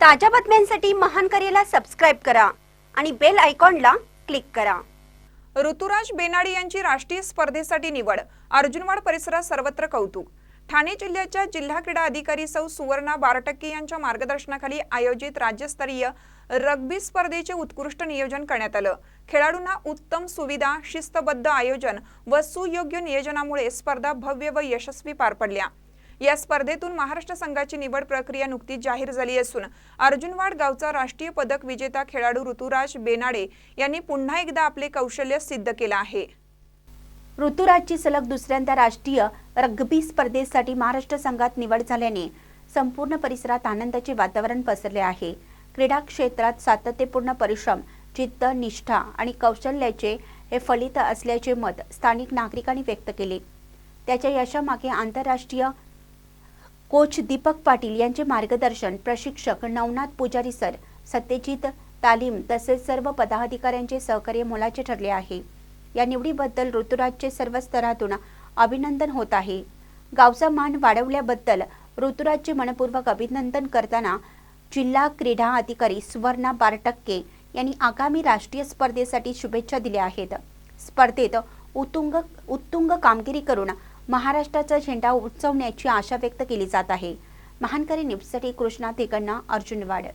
ताज्या बातम्यांसाठी महान करेला सबस्क्राईब करा आणि बेल आयकॉनला क्लिक करा. ऋतुराज बेनाडी यांची राष्ट्रीय स्पर्धेसाठी निवड अर्जुनवाड परिसरात सर्वत्र कौतुक. ठाणे जिल्ह्याच्या जिल्हा क्रीडा अधिकारी सौ सुवर्णा बारटक्के यांच्या मार्गदर्शनाखाली आयोजित राज्यस्तरीय रग्बी स्पर्धेचे उत्कृष्ट नियोजन करण्यात आलं. खेळाडूंना उत्तम सुविधा शिस्तबद्ध आयोजन व सुयोग्य नियोजनामुळे स्पर्धा भव्य व यशस्वी पार पडल्या. या स्पर्धेतून महाराष्ट्र संघाची निवड प्रक्रिया नुकतीच जाहीर झाली असून अर्जुनवाड गावचा राष्ट्रीय पदक विजेता खेळाडू ऋतुराज बेनाडे यांनी पुन्हा एकदा आपले कौशल्य सिद्ध केलं आहे. ऋतुराजची सलग दुसऱ्यांदा राष्ट्रीय रग्बी स्पर्धेसाठी महाराष्ट्र संघात निवड झाल्याने संपूर्ण परिसरात आनंदाचे वातावरण पसरले आहे. क्रीडा क्षेत्रात सातत्यपूर्ण परिश्रम चित्त निष्ठा आणि कौशल्याचे हे फलित असल्याचे मत स्थानिक नागरिकांनी व्यक्त केले. त्याच्या यशामागे आंतरराष्ट्रीय कोच दीपक पाटील यांचे मार्गदर्शन प्रशिक्षक नवनाथ पुजारी सर सत्यजित तालीम तसेच सर्व पदाधिकाऱ्यांचे सहकार्य मोलाचे ठरले आहे. या निवडीबद्दल ऋतुराजचे सर्व स्तरातून अभिनंदन होत आहे. गावचा मान वाढवल्याबद्दल ऋतुराजचे मनपूर्वक अभिनंदन करताना जिल्हा क्रीडा अधिकारी सुवर्णा बारटक्के यांनी आगामी राष्ट्रीय स्पर्धेसाठी शुभेच्छा दिल्या आहेत. स्पर्धेत उत्तुंग उत्तुंग कामगिरी करून महाराष्ट्राचा झेंडा उंचवण्याची आशा व्यक्त केली जात आहे. महानकरी न्यूजसाठी कृष्णा तिकडना अर्जुनवाड